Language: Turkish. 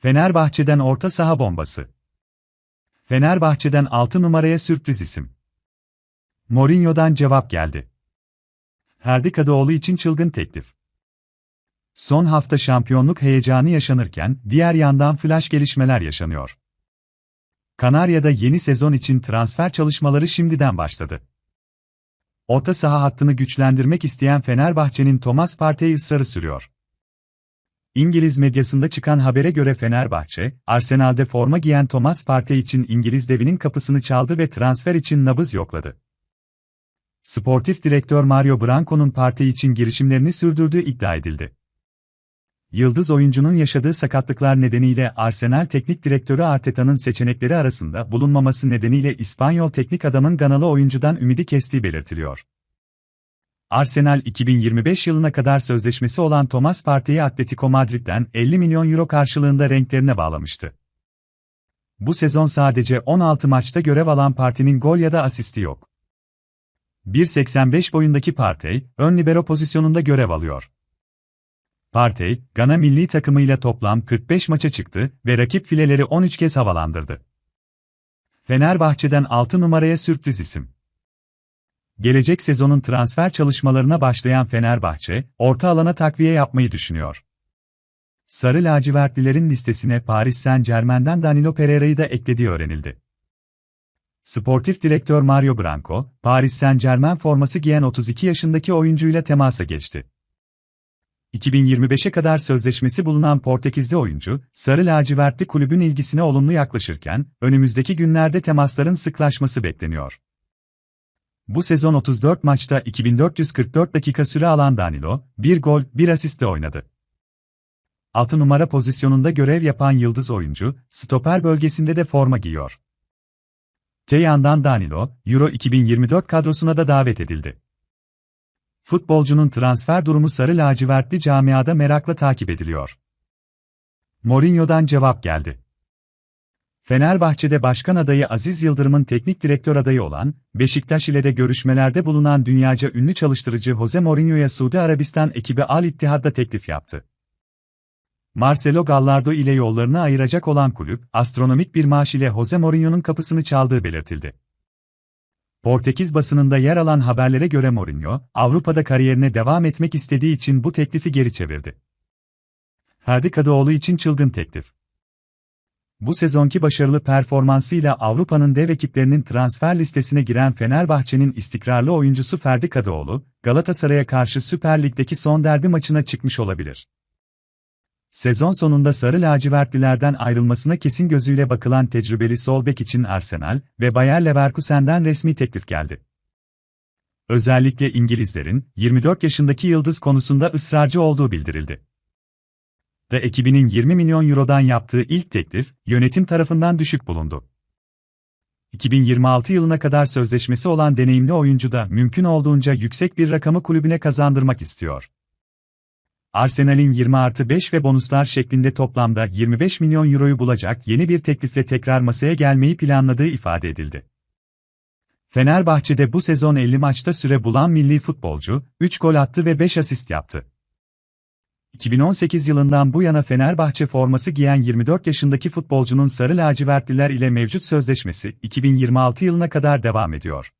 Fenerbahçe'den orta saha bombası. Fenerbahçe'den 6 numaraya sürpriz isim. Mourinho'dan cevap geldi. Ferdi Kadıoğlu için çılgın teklif. Son hafta şampiyonluk heyecanı yaşanırken, diğer yandan flash gelişmeler yaşanıyor. Kanarya'da yeni sezon için transfer çalışmaları şimdiden başladı. Orta saha hattını güçlendirmek isteyen Fenerbahçe'nin Thomas Partey ısrarı sürüyor. İngiliz medyasında çıkan habere göre Fenerbahçe, Arsenal'de forma giyen Thomas Partey için İngiliz devinin kapısını çaldı ve transfer için nabız yokladı. Sportif direktör Mario Branco'nun Partey için girişimlerini sürdürdüğü iddia edildi. Yıldız oyuncunun yaşadığı sakatlıklar nedeniyle Arsenal Teknik Direktörü Arteta'nın seçenekleri arasında bulunmaması nedeniyle İspanyol teknik adamın Ganalı oyuncudan ümidi kestiği belirtiliyor. Arsenal 2025 yılına kadar sözleşmesi olan Thomas Partey'i Atletico Madrid'den 50 milyon euro karşılığında renklerine bağlamıştı. Bu sezon sadece 16 maçta görev alan Partey'nin gol ya da asisti yok. 1.85 boyundaki Partey, ön libero pozisyonunda görev alıyor. Partey, Gana milli takımıyla toplam 45 maça çıktı ve rakip fileleri 13 kez havalandırdı. Fenerbahçe'den 6 numaraya sürpriz isim. Gelecek sezonun transfer çalışmalarına başlayan Fenerbahçe, orta alana takviye yapmayı düşünüyor. Sarı lacivertlilerin listesine Paris Saint-Germain'den Danilo Pereira'yı da eklediği öğrenildi. Sportif direktör Mario Branco, Paris Saint-Germain forması giyen 32 yaşındaki oyuncuyla temasa geçti. 2025'e kadar sözleşmesi bulunan Portekizli oyuncu, Sarı Lacivertli kulübün ilgisine olumlu yaklaşırken, önümüzdeki günlerde temasların sıklaşması bekleniyor. Bu sezon 34 maçta 2444 dakika süre alan Danilo, bir gol, bir asistle oynadı. 6 numara pozisyonunda görev yapan yıldız oyuncu, stoper bölgesinde de forma giyiyor. Te yandan Danilo, Euro 2024 kadrosuna da davet edildi. Futbolcunun transfer durumu sarı lacivertli camiada merakla takip ediliyor. Mourinho'dan cevap geldi. Fenerbahçe'de başkan adayı Aziz Yıldırım'ın teknik direktör adayı olan, Beşiktaş ile de görüşmelerde bulunan dünyaca ünlü çalıştırıcı Jose Mourinho'ya Suudi Arabistan ekibi Al Ittihad'da teklif yaptı. Marcelo Gallardo ile yollarını ayıracak olan kulüp, astronomik bir maaş ile Jose Mourinho'nun kapısını çaldığı belirtildi. Portekiz basınında yer alan haberlere göre Mourinho, Avrupa'da kariyerine devam etmek istediği için bu teklifi geri çevirdi. Ferdi Kadıoğlu için çılgın teklif. Bu sezonki başarılı performansıyla Avrupa'nın dev ekiplerinin transfer listesine giren Fenerbahçe'nin istikrarlı oyuncusu Ferdi Kadıoğlu, Galatasaray'a karşı Süper Lig'deki son derbi maçına çıkmış olabilir. Sezon sonunda Sarı Lacivertlilerden ayrılmasına kesin gözüyle bakılan tecrübeli sol bek için Arsenal ve Bayer Leverkusen'den resmi teklif geldi. Özellikle İngilizlerin 24 yaşındaki yıldız konusunda ısrarcı olduğu bildirildi. Da ekibinin 20 milyon eurodan yaptığı ilk teklif, yönetim tarafından düşük bulundu. 2026 yılına kadar sözleşmesi olan deneyimli oyuncu da mümkün olduğunca yüksek bir rakamı kulübüne kazandırmak istiyor. Arsenal'in 20 artı 5 ve bonuslar şeklinde toplamda 25 milyon euroyu bulacak yeni bir teklifle tekrar masaya gelmeyi planladığı ifade edildi. Fenerbahçe'de bu sezon 50 maçta süre bulan milli futbolcu, 3 gol attı ve 5 asist yaptı. 2018 yılından bu yana Fenerbahçe forması giyen 24 yaşındaki futbolcunun Sarı Lacivertliler ile mevcut sözleşmesi 2026 yılına kadar devam ediyor.